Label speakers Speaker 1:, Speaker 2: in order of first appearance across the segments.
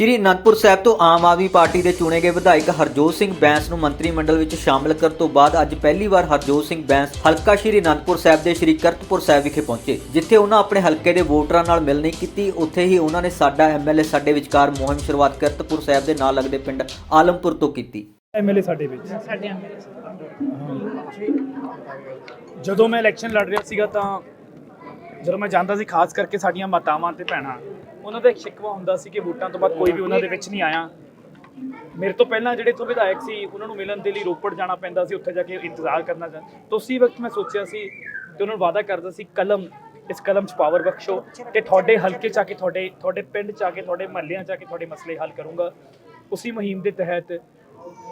Speaker 1: ਸ਼੍ਰੀ ਅਨੰਦਪੁਰ ਸਾਹਿਬ ਤੋਂ ਆਮ ਆਦਮੀ ਪਾਰਟੀ ਦੇ ਚੁਣੇ ਗਏ ਵਿਧਾਇਕ ਹਰਜੋਤ ਸਿੰਘ ਬੈਂਸ ਨੂੰ ਮੰਤਰੀ ਮੰਡਲ ਵਿੱਚ ਸ਼ਾਮਲ ਕਰਨ ਤੋਂ ਬਾਅਦ ਅੱਜ ਪਹਿਲੀ ਵਾਰ ਹਰਜੋਤ ਸਿੰਘ ਬੈਂਸ ਹਲਕਾ ਸ਼੍ਰੀ ਅਨੰਦਪੁਰ ਸਾਹਿਬ ਦੇ ਸ਼੍ਰੀ ਕਰਤਪੁਰ ਸਾਹਿਬ ਵਿਖੇ ਪਹੁੰਚੇ ਜਿੱਥੇ ਉਹਨਾਂ ਆਪਣੇ ਹਲਕੇ ਦੇ ਵੋਟਰਾਂ ਨਾਲ ਮਿਲਣੀ ਕੀਤੀ। ਉੱਥੇ ਹੀ ਉਹਨਾਂ ਨੇ ਸਾਡਾ ਐਮਐਲਏ ਸਾਡੇ ਵਿਚਕਾਰ ਮੁਹਿੰਮ ਸ਼ੁਰੂਆਤ ਕਰਤਪੁਰ ਸਾਹਿਬ ਦੇ ਨਾਲ ਲੱਗਦੇ ਪਿੰਡ ਆਲਮਪੁਰ ਤੋਂ ਕੀਤੀ।
Speaker 2: ਐਮਐਲਏ ਸਾਡੇ ਵਿੱਚ।
Speaker 3: ਸਾਡੇ ਐਮਐਲਏ
Speaker 2: ਜਦੋਂ ਮੈਂ ਇਲੈਕਸ਼ਨ ਲੜ ਰਿਹਾ ਸੀਗਾ ਤਾਂ ਜਦੋਂ ਮੈਂ ਜਾਂਦਾ ਸੀ ਖਾਸ ਕਰਕੇ ਸਾਡੀਆਂ ਮਾਤਾਵਾਂ ਤੇ ਭੈਣਾਂ ਉਹਨਾਂ ਦਾ ਇੱਕ ਸ਼ਿਕਵਾ ਹੁੰਦਾ ਸੀ ਕਿ ਵੋਟਾਂ ਤੋਂ ਬਾਅਦ ਕੋਈ ਵੀ ਉਹਨਾਂ ਦੇ ਵਿੱਚ ਨਹੀਂ ਆਇਆ। ਮੇਰੇ ਤੋਂ ਪਹਿਲਾਂ ਜਿਹੜੇ ਤੋਂ ਵਿਧਾਇਕ ਸੀ, ਉਹਨਾਂ ਨੂੰ ਮਿਲਣ ਦੇ ਲਈ ਰੋਪੜ ਜਾਣਾ ਪੈਂਦਾ ਸੀ, ਉੱਥੇ ਜਾ ਕੇ ਇੰਤਜ਼ਾਰ ਕਰਨਾ ਚਾਹ ਤਾਂ ਉਸੇ ਵਕਤ ਮੈਂ ਸੋਚਿਆ ਸੀ ਤੇ ਉਹਨਾਂ ਨੂੰ ਵਾਅਦਾ ਕਰਦਾ ਸੀ, ਕਲਮ, ਇਸ ਕਲਮ 'ਚ ਪਾਵਰ ਬਖਸ਼ੋ ਤੇ ਤੁਹਾਡੇ ਹਲਕੇ 'ਚ ਆ ਕੇ ਤੁਹਾਡੇ ਤੁਹਾਡੇ ਪਿੰਡ 'ਚ ਆ ਕੇ, ਤੁਹਾਡੇ ਮਹੱਲਿਆਂ 'ਚ ਆ ਕੇ ਤੁਹਾਡੇ ਮਸਲੇ ਹੱਲ ਕਰੂੰਗਾ। ਉਸੇ ਮੁਹਿੰਮ ਦੇ ਤਹਿਤ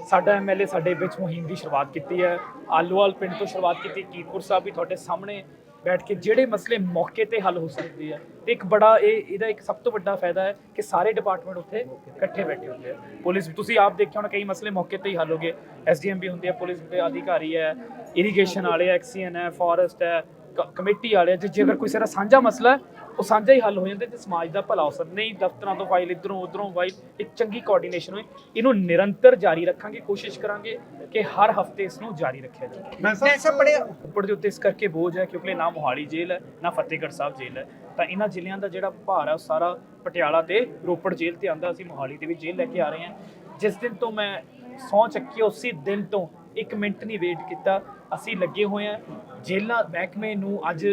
Speaker 2: ਸਾਡਾ ਐਮਐਲਏ ਸਾਡੇ ਵਿੱਚ ਮੁਹਿੰਮ ਦੀ ਸ਼ੁਰੂਆਤ ਕੀਤੀ ਹੈ। ਆਲੋਵਾਲ ਪਿੰਡ ਤੋਂ ਸ਼ੁਰੂਆਤ ਕੀਤੀ ਕੀਰਤਪੁਰ ਸਾਹਿਬ ਵੀ ਤੁਹਾਡੇ ਸਾਹਮਣੇ ਬੈਠ ਕੇ ਜਿਹੜੇ ਮਸਲੇ ਮੌਕੇ ਤੇ ਹੱਲ ਹੋ ਸਕਦੇ ਆ, ਤੇ ਇੱਕ ਬੜਾ ਇਹ, ਇਹਦਾ ਇੱਕ ਸਭ ਤੋਂ ਵੱਡਾ ਫਾਇਦਾ ਹੈ ਕਿ ਸਾਰੇ ਡਿਪਾਰਟਮੈਂਟ ਉੱਥੇ ਇਕੱਠੇ ਬੈਠੇ ਹੁੰਦੇ ਆ। ਪੁਲਿਸ ਤੁਸੀਂ ਆਪ ਦੇਖਿਆ ਹੋਣਾ ਕਈ ਮਸਲੇ ਮੌਕੇ ਤੇ ਹੀ ਹੱਲ ਹੋ ਗਏ। ਐਸਡੀਐਮ ਵੀ ਹੁੰਦੇ ਆ, ਪੁਲਿਸ ਦੇ ਅਧਿਕਾਰੀ ਹੈ ਇਰੀਗੇਸ਼ਨ ਵਾਲੇ ਐਕਸੀਐਨ ਹੈ ਫੋਰੈਸਟ ਹੈ ਕ- ਕਮੇਟੀ ਵਾਲੇ ਜੇ ਜੇਕਰ ਕੋਈ ਸਾਰਾ ਸਾਂਝਾ ਮਸਲਾ ਹੈ ਉਹ ਸਾਂਝਾ ਹੀ ਹੱਲ ਹੋ ਜਾਂਦਾ ਤੇ ਸਮਾਜ ਦਾ ਭਲਾ ਹੋ ਸਕਦਾ। ਨਹੀਂ ਦਫ਼ਤਰਾਂ ਤੋਂ ਫਾਈਲ ਇਧਰੋਂ ਉਧਰੋਂ ਫਾਈਲ ਇੱਕ ਚੰਗੀ ਕੋਆਰਡੀਨੇਸ਼ਨ ਹੋਏ ਇਹਨੂੰ ਨਿਰੰਤਰ ਜਾਰੀ ਰੱਖਾਂਗੇ ਕੋਸ਼ਿਸ਼ ਕਰਾਂਗੇ ਕਿ ਹਰ ਹਫ਼ਤੇ ਇਸ ਨੂੰ ਜਾਰੀ ਰੱਖਿਆ ਜਾਵੇ।
Speaker 3: ਵੈਸੇ ਬੜੇ
Speaker 2: ਉੱਪਰ ਦੇ ਉੱਤੇ ਇਸ ਕਰਕੇ ਬੋਝ ਹੈ ਕਿਉਂਕਿ ਨਾ ਮੋਹਾਲੀ ਜੇਲ੍ਹ ਹੈ ਨਾ ਫਤਿਹਗੜ੍ਹ ਸਾਹਿਬ ਜੇਲ੍ਹ ਹੈ। ਤਾਂ ਇਹਨਾਂ ਜ਼ਿਲ੍ਹਿਆਂ ਦਾ ਜਿਹੜਾ ਭਾਰ ਹੈ ਉਹ ਸਾਰਾ ਪਟਿਆਲਾ ਤੇ ਰੋਪੜ ਜੇਲ੍ਹ ਤੇ ਆਂਦਾ ਅਸੀਂ ਮੋਹਾਲੀ ਦੇ ਵੀ ਜੇਲ੍ਹ ਲੈ ਕੇ ਆ ਰਹੇ ਹਾਂ। ਜਿਸ ਦਿਨ ਤੋਂ ਮੈਂ ਸਹੁੰ ਚੱਕੀ ਉਸੇ ਦਿਨ ਤੋਂ 1 ਮਿੰਟ ਨਹੀਂ ਵੇਟ ਕੀਤਾ। ਅਸੀਂ ਲੱਗੇ ਹੋਏ ਹਾਂ। ਜੇਲ੍ਹਾਂ, ਮਹਿਕਮੇ ਨੂੰ ਅੱਜ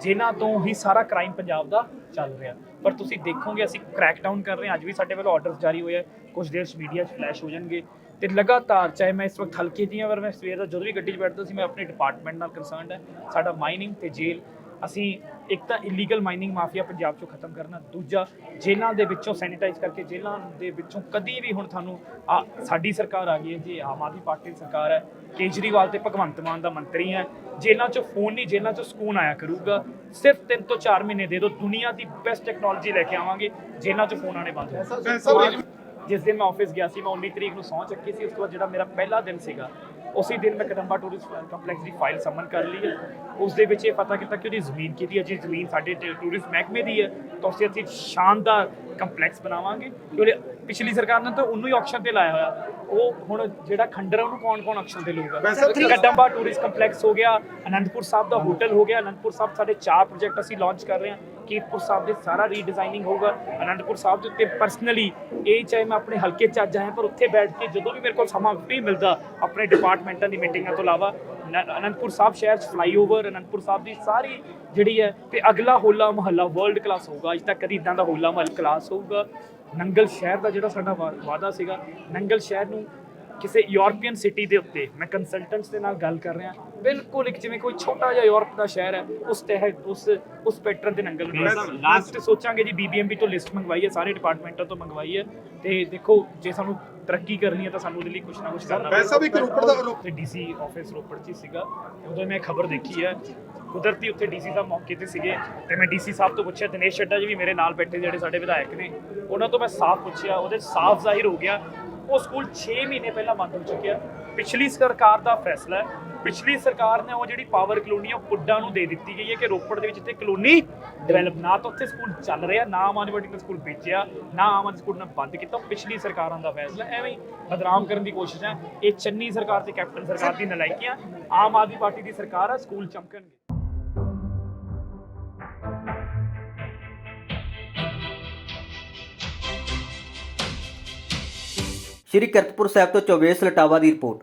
Speaker 2: ਜੇਲ੍ਹਾਂ ਤੋਂ ਹੀ ਸਾਰਾ ਕ੍ਰਾਈਮ ਪੰਜਾਬ ਦਾ ਚੱਲ ਰਿਹਾ। ਪਰ ਤੁਸੀਂ ਦੇਖੋਗੇ, ਅਸੀਂ ਕ੍ਰੈਕ ਡਾਊਨ ਕਰ ਰਹੇ ਹਾਂ। ਅੱਜ ਵੀ ਸਾਡੇ ਵੱਲੋਂ ਆਰਡਰਸ ਜਾਰੀ ਹੋਏ ਆ। ਕੁਝ ਦੇਰ ਚ ਮੀਡੀਆ 'ਚ ਫਲੈਸ਼ ਹੋ ਜਾਣਗੇ। ਤੇ ਲਗਾਤਾਰ, ਚਾਹੇ ਮੈਂ ਇਸ ਵਕਤ ਹਲਕੇ ਦੀਆਂ ਪਰ ਮੈਂ ਸਵੇਰ ਦਾ ਜਦੋਂ ਵੀ ਗੱਡੀ 'ਚ ਬੈਠਦਾ ਸੀ, ਮੈਂ ਆਪਣੇ ਡਿਪਾਰਟਮੈਂਟ ਨਾਲ ਕੰਸਰਨਡ ਹੈ। ਸਾਡਾ ਮਾਈਨਿੰਗ ਤੇ ਜੇਲ੍ਹ ਅਸੀਂ ਇੱਕ ਤਾਂ ਇਲੀਗਲ ਮਾਈਨਿੰਗ ਮਾਫੀਆ ਪੰਜਾਬ ਚੋਂ ਖਤਮ ਕਰਨਾ ਦੂਜਾ ਜੇਲ੍ਹਾਂ ਦੇ ਵਿੱਚੋਂ ਸੈਨੀਟਾਈਜ਼ ਕਰਕੇ ਜੇਲ੍ਹਾਂ ਦੇ ਵਿੱਚੋਂ ਕਦੀ ਵੀ ਹੁਣ ਤੁਹਾਨੂੰ ਆ ਸਾਡੀ ਸਰਕਾਰ ਆ ਗਈ ਹੈ ਜੀ ਆਮ ਆਦਮੀ ਪਾਰਟੀ ਦੀ ਸਰਕਾਰ ਹੈ ਕੇਜਰੀਵਾਲ ਤੇ ਭਗਵੰਤ ਮਾਨ ਦਾ ਮੰਤਰੀ ਹੈ ਜੇਲ੍ਹਾਂ 'ਚੋਂ ਫੋਨ ਨਹੀਂ ਜੇਲ੍ਹਾਂ 'ਚੋਂ ਸਕੂਨ ਆਇਆ ਕਰੂਗਾ ਸਿਰਫ 3 ਤੋਂ 4 ਮਹੀਨੇ ਦੇ ਦਿਓ ਦੁਨੀਆ ਦੀ ਬੈਸਟ ਟੈਕਨੋਲੋਜੀ ਲੈ ਕੇ ਆਵਾਂਗੇ ਜੇਲ੍ਹਾਂ 'ਚੋਂ ਫੋਨ ਆਣੇ ਬੰਦ ਹੋ। ਜਿਸ ਦਿਨ ਮੈਂ ਆਫਿਸ ਗਿਆ ਸੀ ਮੈਂ 19 ਤਰੀਕ ਨੂੰ ਸਹੁੰ ਚੱਕੀ ਸੀ ਉਸ ਤੋਂ ਬਾਅਦ ਜਿਹੜਾ ਮੇਰਾ ਪਹਿਲਾ ਦਿਨ ਸੀਗਾ ਉਸੇ ਦਿਨ ਮੈਂ ਕਦੰਬਾ ਟੂਰਿਸਟ ਕੰਪਲੈਕਸ ਦੀ ਫਾਈਲ ਸਮਨ ਕਰ ਲਈ ਹੈ। ਉਸ ਦੇ ਵਿੱਚ ਇਹ ਪਤਾ ਕੀਤਾ ਕਿ ਉਹਦੀ ਜ਼ਮੀਨ ਕਿਹਦੀ ਹੈ ਜੀ ਜ਼ਮੀਨ ਸਾਡੇ ਟੂਰਿਸਟ ਮਹਿਕਮੇ ਦੀ ਹੈ ਤਾਂ ਅਸੀਂ ਅਸੀਂ ਸ਼ਾਨਦਾਰ ਕੰਪਲੈਕਸ ਬਣਾਵਾਂਗੇ। ਕਿ ਉਹਦੇ ਪਿਛਲੀ ਸਰਕਾਰ ਨੇ ਤਾਂ ਉਹਨੂੰ ਹੀ ਆਕਸ਼ਨ ਤੇ ਲਾਇਆ ਹੋਇਆ। ਉਹ ਹੁਣ ਜਿਹੜਾ ਖੰਡਰ ਉਹਨੂੰ ਕੌਣ ਕੌਣ ਆਕਸ਼ਨ ਤੇ ਲਊਗਾ? ਕਦੰਬਾ ਟੂਰਿਸਟ ਕੰਪਲੈਕਸ ਹੋ ਗਿਆ ਅਨੰਦਪੁਰ ਸਾਹਿਬ ਦਾ ਹੋਟਲ ਹੋ ਗਿਆ। ਅਨੰਦਪੁਰ ਸਾਹਿਬ ਸਾਡੇ ਚਾਰ ਪ੍ਰੋਜੈਕਟ ਅਸੀਂ ਲਾਂਚ ਕਰ ਰਹੇ ਹਾਂ। ਕੀਰਤਪੁਰ ਸਾਹਿਬ ਦੇ ਸਾਰਾ ਰੀਡਿਜ਼ਾਈਨਿੰਗ ਹੋਊਗਾ, ਅਨੰਦਪੁਰ ਸਾਹਿਬ ਦੇ ਉੱਤੇ ਪਰਸਨਲੀ ਇਹ ਚਾਹੇ ਮੈਂ ਆਪਣੇ ਹਲਕੇ ਚ ਅੱਜ ਆਇਆ, ਪਰ ਉੱਥੇ ਬੈਠ ਕੇ ਜਦੋਂ ਵੀ ਮੇਰੇ ਕੋਲ ਸਮਾਂ ਵੀ ਮਿਲਦਾ, ਆਪਣੇ ਡਿਪਾਰਟਮੈਂਟਾਂ ਦੀ ਮੀਟਿੰਗਾਂ ਤੋਂ ਇਲਾਵਾ ਅਨੰਦਪੁਰ ਸਾਹਿਬ ਸ਼ਹਿਰ ਚ ਫਲਾਈਓਵਰ ਅਨੰਦਪੁਰ ਸਾਹਿਬ ਦੀ ਸਾਰੀ ਜਿਹੜੀ ਹੈ, ਤੇ ਅਗਲਾ ਹੋਲਾ ਮਹੱਲਾ ਵਰਲਡ ਕਲਾਸ ਹੋਊਗਾ, ਅੱਜ ਤੱਕ ਕਦੀ ਇਦਾਂ ਦਾ ਹੋਲਾ ਮਹੱਲਾ ਕਲਾਸ ਹੋਊਗਾ। ਨੰਗਲ ਸ਼ਹਿਰ ਦਾ ਜਿਹੜਾ ਸਾਡਾ ਵਾ- ਵਾਅਦਾ ਸੀਗਾ, ਨੰਗਲ ਸ਼ਹਿਰ ਨੂੰ ਕਿਸੇ ਯੂਰਪੀਅਨ ਸਿਟੀ ਦੇ ਉੱਤੇ ਮੈਂ ਕੰਸਲਟੈਂਟਸ ਦੇ ਨਾਲ ਗੱਲ ਕਰ ਰਿਹਾ। ਬਿਲਕੁਲ ਇੱਕ ਜਿਵੇਂ ਕੋਈ ਛੋਟਾ ਜਿਹਾ ਯੂਰਪ ਦਾ ਸ਼ਹਿਰ ਹੈ ਉਸ ਤਹਿਤ ਉਸ ਉਸ ਪੈਟਰਨ ਦੇ ਨੰਗਲ ਨੂੰ ਲਾਸਟ ਸੋਚਾਂਗੇ ਜੀ ਬੀਬੀਐਮਬੀ ਤੋਂ ਲਿਸਟ ਮੰਗਵਾਈ ਹੈ ਸਾਰੇ ਡਿਪਾਰਟਮੈਂਟਾਂ ਤੋਂ ਮੰਗਵਾਈ ਹੈ। ਤੇ ਦੇਖੋ ਜੇ ਸਾਨੂੰ ਤਰੱਕੀ ਕਰਨੀ ਹੈ ਤਾਂ ਸਾਨੂੰ ਉਹਦੇ ਲਈ ਕੁਝ ਨਾ ਕੁਝ ਕਰਨਾ
Speaker 4: ਵੈਸਾ ਵੀ ਇੱਕ ਰੋਪੜ ਦਾ
Speaker 2: ਤੇ ਡੀਸੀ ਆਫਿਸ ਰੋਪੜ 'ਚ ਹੀ ਸੀਗਾ। ਉਦੋਂ ਮੈਂ ਖਬਰ ਦੇਖੀ ਹੈ ਕੁਦਰਤੀ ਉੱਥੇ ਡੀਸੀ ਸਾਹਿਬ ਮੌਕੇ ਤੇ ਸੀਗੇ। ਤੇ ਮੈਂ ਡੀਸੀ ਸਾਹਿਬ ਤੋਂ ਪੁੱਛਿਆ ਦਿਨੇਸ਼ ਚੱਡਾ ਜੀ ਵੀ ਮੇਰੇ ਨਾਲ ਬੈਠੇ ਜਿਹੜੇ ਸਾਡੇ ਵਿਧਾਇਕ ਨੇ ਉਹਨਾਂ ਤੋਂ ਮੈਂ ਸਾਫ਼ ਪੁੱਛਿਆ ਉਹਦੇ ਸਾਫ਼ ਜ਼ਾਹਿਰ ਹੋ ਗਿਆ ਉਹ ਸਕੂਲ 6 ਮਹੀਨੇ ਪਹਿਲਾਂ ਬੰਦ ਹੋ ਚੁੱਕਿਆ। ਪਿਛਲੀ ਸਰਕਾਰ ਦਾ ਫੈਸਲਾ ਹੈ। ਪਿਛਲੀ ਸਰਕਾਰ ਨੇ ਉਹ ਜਿਹੜੀ ਪਾਵਰ ਕਲੋਨੀ ਆ, ਉਹ ਪੁੱਡਾ ਨੂੰ ਦੇ ਦਿੱਤੀ ਗਈ ਹੈ ਕਿ ਰੋਪੜ ਦੇ ਵਿੱਚ ਇੱਥੇ ਕਲੋਨੀ ਡਿਵੈਲਪ ਨਾ ਤਾਂ ਉੱਥੇ ਸਕੂਲ ਚੱਲ ਰਿਹਾ, ਨਾ ਆਮ ਆਦਮੀ ਪਾਰਟੀ ਨੇ ਸਕੂਲ ਵੇਚਿਆ ਨਾ ਆਮ ਆਦਮੀ ਸਕੂਲ ਨੇ ਬੰਦ ਕੀਤਾ। ਪਿਛਲੀ ਸਰਕਾਰਾਂ ਦਾ ਫੈਸਲਾ ਐਵੇਂ ਹੀ ਬਦਨਾਮ ਕਰਨ ਦੀ ਕੋਸ਼ਿਸ਼ ਹੈ। ਇਹ ਚੰਨੀ ਸਰਕਾਰ ਤੇ ਕੈਪਟਨ ਸਰਕਾਰ ਦੀ ਨਲਾਇਕੀਆਂ, ਆਮ ਆਦਮੀ ਪਾਰਟੀ ਦੀ ਸਰਕਾਰ ਹੈ, ਸਕੂਲ ਚਮਕਣਗੇ।
Speaker 1: ਸ਼੍ਰੀ ਕਰਤਪੁਰ ਸਾਹਿਬ ਤੋਂ ਚੌਵੇਸ ਲਟਾਵਾ ਦੀ ਰਿਪੋਰਟ।